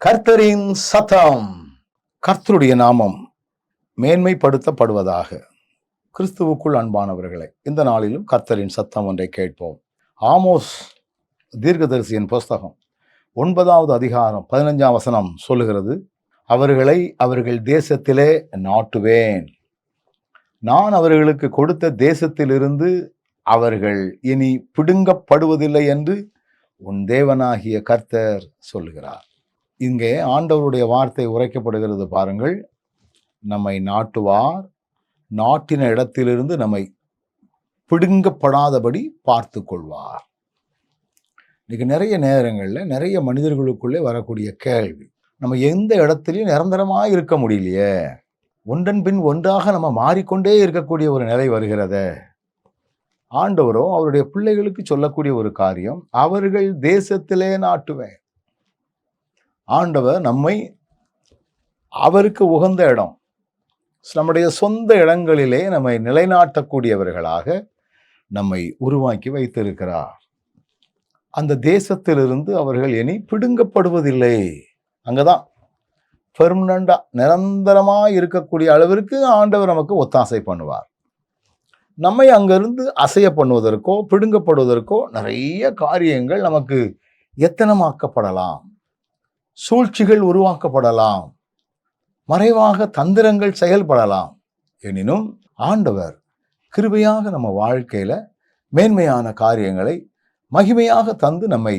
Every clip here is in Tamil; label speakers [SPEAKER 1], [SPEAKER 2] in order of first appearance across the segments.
[SPEAKER 1] கர்த்தரின் சத்தம் கர்த்தருடைய நாமம் மேன்மைப்படுத்தப்படுவதாக கிறிஸ்துவுக்குள் அன்பானவர்களே இந்த நாளிலும் கர்த்தரின் சத்தம் ஒன்றை கேட்போம். ஆமோஸ் தீர்க்கதரிசியின் புஸ்தகம் ஒன்பதாவது அதிகாரம் பதினஞ்சாம் வசனம் சொல்லுகிறது அவர்களை அவர்கள் தேசத்திலே நாட்டுவேன். நான் அவர்களுக்கு கொடுத்த தேசத்திலிருந்து அவர்கள் இனி பிடுங்கப்படுவதில்லை என்று உன் தேவனாகிய கர்த்தர் சொல்லுகிறார். இங்கே ஆண்டவருடைய வார்த்தை உரைக்கப்படுகிறது பாருங்கள். நம்மை நாட்டுவார். நாட்டின இடத்திலிருந்து நம்மை பிடுங்கப்படாதபடி பார்த்து கொள்வார் இன்னைக்கு நிறைய நேரங்களில் நிறைய மனிதர்களுக்குள்ளே வரக்கூடிய கேள்வி நம்ம எந்த இடத்துலையும் நிரந்தரமாக இருக்க முடியலையே? ஒன்றன் பின் ஒன்றாக நம்ம மாறிக்கொண்டே இருக்கக்கூடிய ஒரு நிலை வருகிறதே. ஆண்டவரோ அவருடைய பிள்ளைகளுக்கு சொல்லக்கூடிய ஒரு காரியம் அவர்கள் தேசத்திலே நாட்டுவேன். ஆண்டவர் நம்மை அவருக்கு உகந்த இடம் நம்முடைய சொந்த இடங்களிலே நம்மை நிலைநாட்டக்கூடியவர்களாக நம்மை உருவாக்கி வைத்திருக்கிறார். அந்த தேசத்திலிருந்து அவர்கள் இனி பிடுங்கப்படுவதில்லை. அங்கதான் பெர்மனண்டா நிரந்தரமா இருக்கக்கூடிய அளவிற்கு ஆண்டவர் நமக்கு ஒத்தாசை பண்ணுவார். நம்மை அங்கிருந்து அசைய பண்ணுவதற்கோ பிடுங்கப்படுவதற்கோ நிறைய காரியங்கள் நமக்கு எத்தனமாக்கப்படலாம்? சூழ்ச்சிகள் உருவாக்கப்படலாம். மறைவாக தந்திரங்கள் செயல்படலாம். எனினும் ஆண்டவர் கிருபையாக நம்ம வாழ்க்கையில் மேன்மையான காரியங்களை மகிமையாக தந்து நம்மை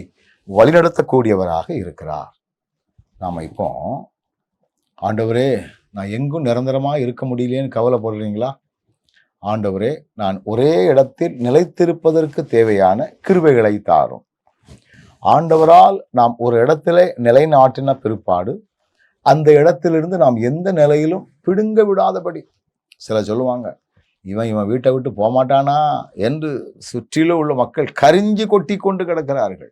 [SPEAKER 1] வழிநடத்தக்கூடியவராக இருக்கிறார். நாம் இப்போ ஆண்டவரே நான் எங்கும் நிரந்தரமாக இருக்க முடியலேன்னு கவலைப்படுறீங்களா? ஆண்டவரே நான் ஒரே இடத்தில் நிலைத்திருப்பதற்கு தேவையான கிருபைகளை தாரும். ஆண்டவரால் நாம் ஒரு இடத்துல நிலைநாட்டின பிற்பாடு அந்த இடத்திலிருந்து நாம் எந்த நிலையிலும் பிடுங்க விடாதபடி. சில சொல்லுவாங்க இவன் இவன் வீட்டை விட்டு போகமாட்டானா என்று சுற்றிலும் உள்ள மக்கள் கரிஞ்சு கொட்டி கொண்டு கிடக்கிறார்கள்.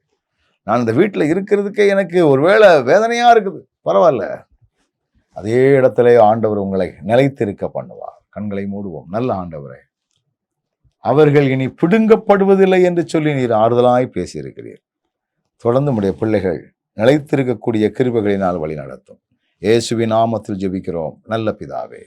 [SPEAKER 1] நான் இந்த வீட்டில் இருக்கிறதுக்கே எனக்கு ஒருவேளை வேதனையாக இருக்குது. பரவாயில்ல. அதே இடத்திலே ஆண்டவர் உங்களை நிலைத்திருக்க பண்ணுவார். கண்களை மூடுவோம். நல்ல ஆண்டவரே அவர்கள் இனி பிடுங்கப்படுவதில்லை என்று சொல்லி நீர் ஆறுதலாய் பேசியிருக்கிறீர். தொடர்ந்து நம்முடைய பிள்ளைகள் நிலைத்திருக்கக்கூடிய கிருபைகளினால் வழி நடத்தும் இயேசுவின் நாமத்தில் ஜெபிக்கிறோம். நல்ல பிதாவே.